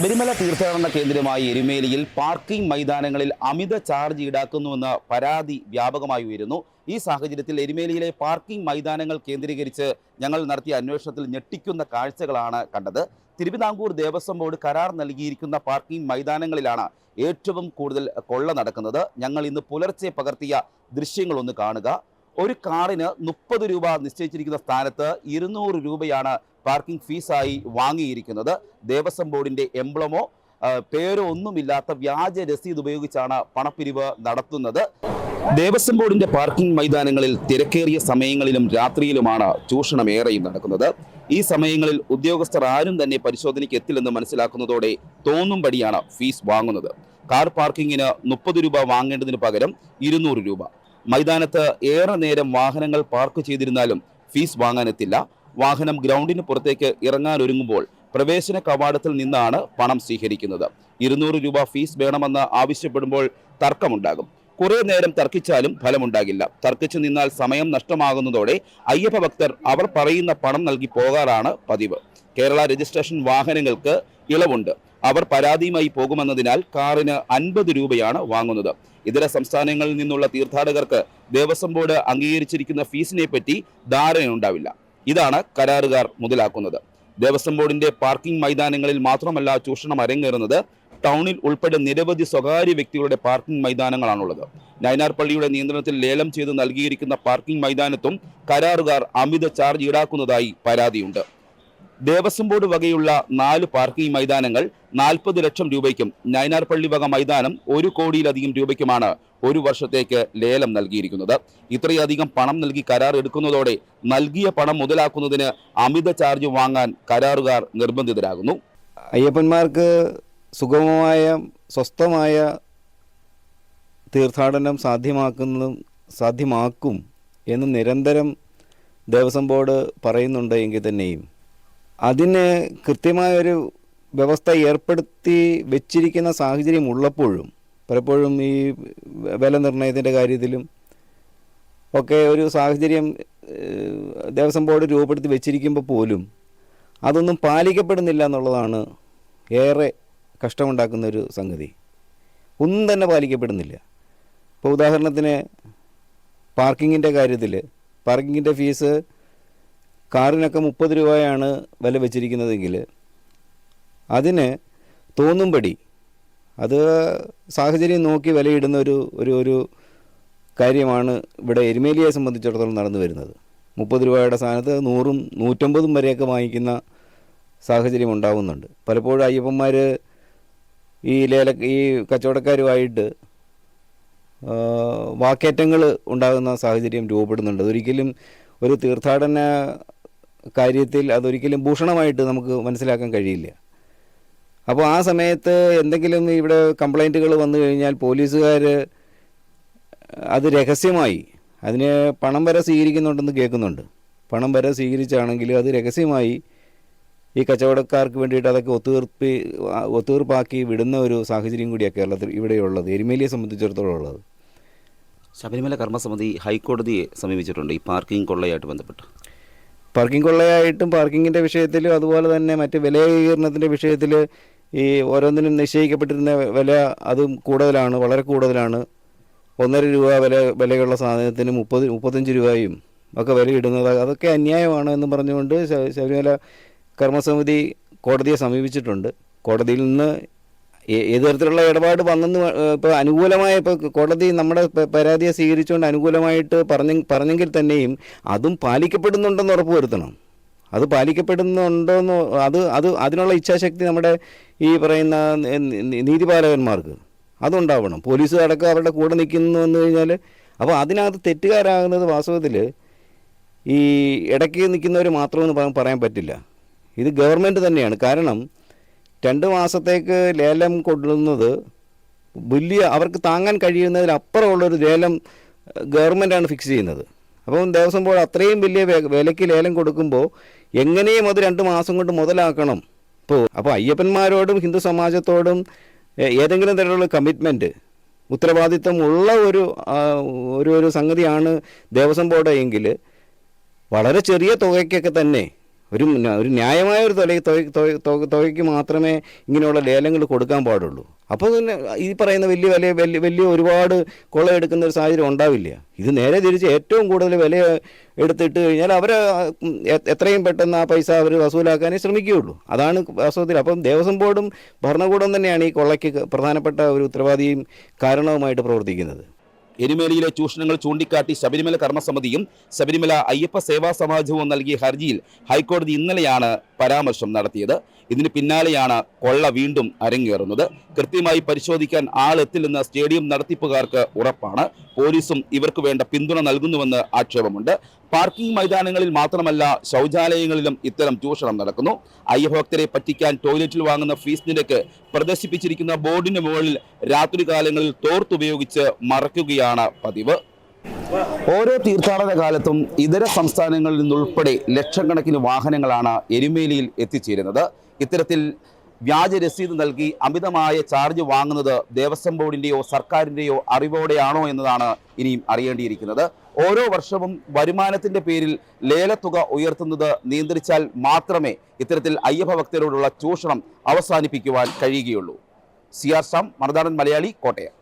തീർത്ഥാടന കേന്ദ്രമായ എരുമേലിയിൽ പാർക്കിംഗ് മൈതാനങ്ങളിൽ അമിത ചാർജ് ഈടാക്കുന്നുവെന്ന പരാതി വ്യാപകമായി ഉയരുന്നു. ഈ സാഹചര്യത്തിൽ എരുമേലിയിലെ പാർക്കിംഗ് മൈതാനങ്ങൾ കേന്ദ്രീകരിച്ച് ഞങ്ങൾ നടത്തിയ അന്വേഷണത്തിൽ ഞെട്ടിക്കുന്ന കാഴ്ചകളാണ് കണ്ടത്. തിരുവിതാംകൂർ ദേവസ്വം ബോർഡ് കരാർ നൽകിയിരിക്കുന്ന പാർക്കിംഗ് മൈതാനങ്ങളിലാണ് ഏറ്റവും കൂടുതൽ കൊള്ള നടക്കുന്നത്. ഞങ്ങൾ ഇന്ന് പുലർച്ചെ പകർത്തിയ ദൃശ്യങ്ങളൊന്ന് കാണുക. ഒരു കാറിന് മുപ്പത് രൂപ നിശ്ചയിച്ചിരിക്കുന്ന സ്ഥാനത്ത് ഇരുന്നൂറ് രൂപയാണ് പാർക്കിംഗ് ഫീസായി വാങ്ങിയിരിക്കുന്നത് ദേവസ്വം ബോർഡിന്റെ എംബ്ലമോ പേരോ ഒന്നുമില്ലാത്ത വ്യാജ രസീത് ഉപയോഗിച്ചാണ് പണപ്പിരിവ് നടത്തുന്നത്. ദേവസ്വം ബോർഡിന്റെ പാർക്കിംഗ് മൈതാനങ്ങളിൽ തിരക്കേറിയ സമയങ്ങളിലും രാത്രിയിലുമാണ് ചൂഷണം ഏറെയും നടക്കുന്നത്. ഈ സമയങ്ങളിൽ ഉദ്യോഗസ്ഥർ ആരും തന്നെ പരിശോധനയ്ക്ക് എത്തില്ലെന്ന് മനസ്സിലാക്കുന്നതോടെ തോന്നുംപടിയാണ് ഫീസ് വാങ്ങുന്നത്. കാർ പാർക്കിങ്ങിന് മുപ്പത് രൂപ വാങ്ങേണ്ടതിന് പകരം ഇരുന്നൂറ് രൂപ. മൈതാനത്ത് ഏറെ നേരം വാഹനങ്ങൾ പാർക്ക് ചെയ്തിരുന്നാലും ഫീസ് വാങ്ങാനെത്തില്ല. വാഹനം ഗ്രൗണ്ടിന് പുറത്തേക്ക് ഇറങ്ങാനൊരുങ്ങുമ്പോൾ പ്രവേശന കവാടത്തിൽ നിന്നാണ് പണം സ്വീകരിക്കുന്നത്. ഇരുന്നൂറ് രൂപ ഫീസ് വേണമെന്ന് ആവശ്യപ്പെടുമ്പോൾ തർക്കമുണ്ടാകും. കുറെ നേരം തർക്കിച്ചാലും ഫലമുണ്ടാകില്ല. തർക്കിച്ചു നിന്നാൽ സമയം നഷ്ടമാകുന്നതോടെ അയ്യപ്പ ഭക്തർ അവർ പറയുന്ന പണം നൽകി പോകാറാണ് പതിവ്. കേരള രജിസ്ട്രേഷൻ വാഹനങ്ങൾക്ക് ഇളവുണ്ട്. അവർ പരാതിയുമായി പോകുമെന്നതിനാൽ കാറിന് അൻപത് രൂപയാണ് വാങ്ങുന്നത്. ഇതര സംസ്ഥാനങ്ങളിൽ നിന്നുള്ള തീർത്ഥാടകർക്ക് ദേവസ്വം ബോർഡ് അംഗീകരിച്ചിരിക്കുന്ന ഫീസിനെ പറ്റി ധാരണയുണ്ടാവില്ല. ഇതാണ് കരാറുകാർ മുതലാക്കുന്നത്. ദേവസ്വം ബോർഡിന്റെ പാർക്കിംഗ് മൈതാനങ്ങളിൽ മാത്രമല്ല ചൂഷണം അരങ്ങേറുന്നത്. ടൗണിൽ ഉൾപ്പെടെ നിരവധി സ്വകാര്യ വ്യക്തികളുടെ പാർക്കിംഗ് മൈതാനങ്ങളാണുള്ളത്. നയനാർ പള്ളിയുടെ നിയന്ത്രണത്തിൽ ലേലം ചെയ്ത് നൽകിയിരിക്കുന്ന പാർക്കിംഗ് മൈതാനത്തും കരാറുകാർ അമിത ചാർജ് ഈടാക്കുന്നതായി പരാതിയുണ്ട്. ദേവസ്വം ബോർഡ് വകയുള്ള നാല് പാർക്കിംഗ് മൈതാനങ്ങൾ നാൽപ്പത് ലക്ഷം രൂപയ്ക്കും നയനാർ പള്ളി വക മൈതാനം ഒരു കോടിയിലധികം രൂപയ്ക്കുമാണ് ഒരു വർഷത്തേക്ക് ലേലം നൽകിയിരിക്കുന്നത്. ഇത്രയധികം പണം നൽകി കരാർ എടുക്കുന്നതോടെ നൽകിയ പണം മുതലാക്കുന്നതിന് അമിത ചാർജ് വാങ്ങാൻ കരാറുകാർ നിർബന്ധിതരാകുന്നു. അയ്യപ്പന്മാർക്ക് സുഗമമായ സ്വസ്ഥമായ തീർത്ഥാടനം സാധ്യമാക്കുന്നതും സാധ്യമാക്കും എന്ന് നിരന്തരം ദേവസ്വം ബോർഡ് പറയുന്നുണ്ട് എങ്കിൽ തന്നെയും. അതിന് കൃത്യമായൊരു വ്യവസ്ഥ ഏർപ്പെടുത്തി വെച്ചിരിക്കുന്ന സാഹചര്യം ഉള്ളപ്പോഴും പലപ്പോഴും ഈ വില നിർണയത്തിന്റെ കാര്യത്തിലും ഒക്കെ ഒരു സാഹചര്യം ദേവസ്വം ബോർഡ് രൂപപ്പെടുത്തി വെച്ചിരിക്കുമ്പോൾ പോലും അതൊന്നും പാലിക്കപ്പെടുന്നില്ല എന്നുള്ളതാണ് ഏറെ കഷ്ടമുണ്ടാക്കുന്ന ഒരു സംഗതി. ഒന്നും തന്നെ പാലിക്കപ്പെടുന്നില്ല. ഇപ്പോൾ ഉദാഹരണത്തിന് പാർക്കിങ്ങിന്റെ കാര്യത്തിൽ പാർക്കിങ്ങിന്റെ ഫീസ് കാറിനൊക്കെ മുപ്പത് രൂപയാണ് വില വെച്ചിരിക്കുന്നതെങ്കിൽ അതിന് തോന്നുംപടി അത് സാഹചര്യം നോക്കി വിലയിടുന്ന ഒരു ഒരു ഒരു കാര്യമാണ് ഇവിടെ എരുമേലിയെ സംബന്ധിച്ചിടത്തോളം നടന്നു വരുന്നത്. മുപ്പത് രൂപയുടെ സ്ഥാനത്ത് നൂറും നൂറ്റമ്പതും വരെയൊക്കെ വാങ്ങിക്കുന്ന സാഹചര്യം ഉണ്ടാവുന്നുണ്ട്. പലപ്പോഴും അയ്യപ്പന്മാർ ഈ ലേല ഈ കച്ചവടക്കാരുമായിട്ട് വാക്കേറ്റങ്ങൾ ഉണ്ടാകുന്ന സാഹചര്യം രൂപപ്പെടുന്നുണ്ട്. അതൊരിക്കലും ഒരു തീർത്ഥാടന കാര്യത്തിൽ അതൊരിക്കലും ഭൂഷണമായിട്ട് നമുക്ക് മനസ്സിലാക്കാൻ കഴിയില്ല. അപ്പോൾ ആ സമയത്ത് എന്തെങ്കിലും ഇവിടെ കംപ്ലൈന്റുകൾ വന്നു കഴിഞ്ഞാൽ പോലീസുകാർ അത് രഹസ്യമായി അതിന് പണം വരെ സ്വീകരിക്കുന്നുണ്ടെന്ന് കേൾക്കുന്നുണ്ട്. പണം വരെ സ്വീകരിച്ചാണെങ്കിൽ അത് രഹസ്യമായി ഈ കച്ചവടക്കാർക്ക് വേണ്ടിയിട്ട് അതൊക്കെ ഒത്തുതീർപ്പി ഒത്തുതീർപ്പാക്കി വിടുന്ന ഒരു സാഹചര്യം കൂടിയാണ് കേരളത്തിൽ ഇവിടെയുള്ളത് എരുമേലിയെ സംബന്ധിച്ചിടത്തോളം ഉള്ളത്. ശബരിമല കർമ്മസമിതി ഹൈക്കോടതിയെ സമീപിച്ചിട്ടുണ്ട് ഈ പാർക്കിംഗ് കൊള്ളയായിട്ട് ബന്ധപ്പെട്ട്. പാർക്കിംഗ് കൊള്ളയായിട്ടും പാർക്കിങ്ങിന്റെ വിഷയത്തിലും അതുപോലെ തന്നെ മറ്റ് വിലയീകരണത്തിന്റെ വിഷയത്തിൽ ഈ ഓരോന്നിനും നിശ്ചയിക്കപ്പെട്ടിരുന്ന വില അതും കൂടുതലാണ് വളരെ കൂടുതലാണ്. ഒന്നര രൂപ വില വിലയുള്ള സാധനത്തിന് മുപ്പത് മുപ്പത്തഞ്ച് രൂപയും ഒക്കെ വില ഇടുന്നത് അതൊക്കെ അന്യായമാണ് എന്ന് പറഞ്ഞുകൊണ്ട് ശബരിമല കർമ്മസമിതി കോടതിയെ സമീപിച്ചിട്ടുണ്ട്. കോടതിയിൽ നിന്ന് ഏത് തരത്തിലുള്ള ഇടപാട് വന്നെന്ന് ഇപ്പോൾ അനുകൂലമായ ഇപ്പോൾ കോടതി നമ്മുടെ പരാതിയെ സ്വീകരിച്ചുകൊണ്ട് അനുകൂലമായിട്ട് പറഞ്ഞ പറഞ്ഞെങ്കിൽ തന്നെയും അതും പാലിക്കപ്പെടുന്നുണ്ടെന്ന് ഉറപ്പ് വരുത്തണം. അത് പാലിക്കപ്പെടുന്നുണ്ടോന്ന് അത് അത് അതിനുള്ള ഇച്ഛാശക്തി നമ്മുടെ ഈ പറയുന്ന നീതിപാലകന്മാർക്ക് അതുണ്ടാവണം. പോലീസ് അടക്കം അവരുടെ കൂടെ നിൽക്കുന്നു എന്ന് കഴിഞ്ഞാൽ അപ്പോൾ അതിനകത്ത് തെറ്റുകാരാകുന്നത് വാസ്തവത്തിൽ ഈ ഇടയ്ക്ക് നിൽക്കുന്നവർ മാത്രമെന്ന് പറയാൻ പറ്റില്ല. ഇത് ഗവൺമെന്റ് തന്നെയാണ്. കാരണം രണ്ട് മാസത്തേക്ക് ലേലം കൊടുക്കുന്നത് വലിയ അവർക്ക് താങ്ങാൻ കഴിയുന്നതിലപ്പുറമുള്ളൊരു ലേലം ഗവൺമെന്റാണ് ഫിക്സ് ചെയ്യുന്നത്. അപ്പം ദേവസ്വം ബോർഡ് അത്രയും വലിയ വിലയ്ക്ക് ലേലം കൊടുക്കുമ്പോൾ എങ്ങനെയും അത് രണ്ട് മാസം കൊണ്ട് മുതലാക്കണം. ഇപ്പോൾ അപ്പോൾ അയ്യപ്പന്മാരോടും ഹിന്ദു സമാജത്തോടും ഏതെങ്കിലും തരത്തിലുള്ള കമ്മിറ്റ്മെന്റ് ഉത്തരവാദിത്തം ഉള്ള ഒരു ഒരു ഒരു സംഗതിയാണ് ദേവസ്വം ബോർഡ് എങ്കിൽ വളരെ ചെറിയ തുകയ്ക്കൊക്കെ തന്നെ ഒരു ഒരു ന്യായമായ ഒരു തുക തുക- തുക- തുക- തുകയ്ക്ക് മാത്രമേ ഇങ്ങനെയുള്ള ലേലങ്ങൾ കൊടുക്കാൻ പാടുള്ളൂ. അപ്പോൾ തന്നെ ഈ പറയുന്ന വലിയ വില വലിയ വലിയ ഒരുപാട് കൊള്ളയെടുക്കുന്ന ഒരു സാഹചര്യം ഉണ്ടാവില്ല. ഇത് നേരെ തിരിച്ച് ഏറ്റവും കൂടുതൽ വില എടുത്തിട്ട് കഴിഞ്ഞാൽ അവർ എത്രയും പെട്ടെന്ന് ആ പൈസ അവർ വസൂലാക്കാനേ ശ്രമിക്കുകയുള്ളൂ. അതാണ് വാസ്തവത്തിൽ. അപ്പം ദേവസ്വം ബോർഡും ഭരണകൂടം തന്നെയാണ് ഈ കൊള്ളയ്ക്ക് പ്രധാനപ്പെട്ട ഒരു ഉത്തരവാദിയും കാരണവുമായിട്ട് പ്രവർത്തിക്കുന്നത്. എരുമേലിയിലെ ചൂഷണങ്ങൾ ചൂണ്ടിക്കാട്ടി ശബരിമല കർമ്മസമിതിയും ശബരിമല അയ്യപ്പ സേവാ സമാജവും നൽകിയ ഹർജിയിൽ ഹൈക്കോടതി ഇന്നലെയാണ് പരാമർശം നടത്തിയത്. ഇതിന് പിന്നാലെയാണ് കൊള്ള വീണ്ടും അരങ്ങേറുന്നത്. കൃത്യമായി പരിശോധിക്കാൻ ആളെത്തില്ലെന്ന് സ്റ്റേഡിയം നടത്തിപ്പുകാർക്ക് ഉറപ്പാണ്. പോലീസും ഇവർക്ക് വേണ്ട പിന്തുണ നൽകുന്നുവെന്ന് ആക്ഷേപമുണ്ട്. പാർക്കിംഗ് മൈതാനങ്ങളിൽ മാത്രമല്ല ശൗചാലയങ്ങളിലും ഇത്തരം ചൂഷണം നടക്കുന്നു. അയ്യഭക്തരെ പറ്റിക്കാൻ ടോയ്ലറ്റിൽ വാങ്ങുന്ന ഫീസ് നിരക്ക് പ്രദർശിപ്പിച്ചിരിക്കുന്ന ബോർഡിന് മുകളിൽ രാത്രികാലങ്ങളിൽ തോർത്തുപയോഗിച്ച് മറയ്ക്കുകയാണ് പതിവ്. ഓരോ തീർത്ഥാടന കാലത്തും ഇതര സംസ്ഥാനങ്ങളിൽ നിന്നുൾപ്പെടെ ലക്ഷക്കണക്കിന് വാഹനങ്ങളാണ് എരുമേലിയിൽ എത്തിച്ചേരുന്നത്. ഇത്തരത്തിൽ വ്യാജ രസീത് നൽകി അമിതമായ ചാർജ് വാങ്ങുന്നത് ദേവസ്വം ബോർഡിന്റെയോ സർക്കാരിന്റെയോ അറിവോടെയാണോ എന്നതാണ് ഇനിയും അറിയേണ്ടിയിരിക്കുന്നത്. ഓരോ വർഷവും വരുമാനത്തിന്റെ പേരിൽ ലേലത്തുക ഉയർത്തുന്നത് നിയന്ത്രിച്ചാൽ മാത്രമേ ഇത്തരത്തിൽ അയ്യപ്പ ഭക്തരോടുള്ള ചൂഷണം അവസാനിപ്പിക്കുവാൻ കഴിയുകയുള്ളൂ. C R Sam Marunadan Malayali Kottayam.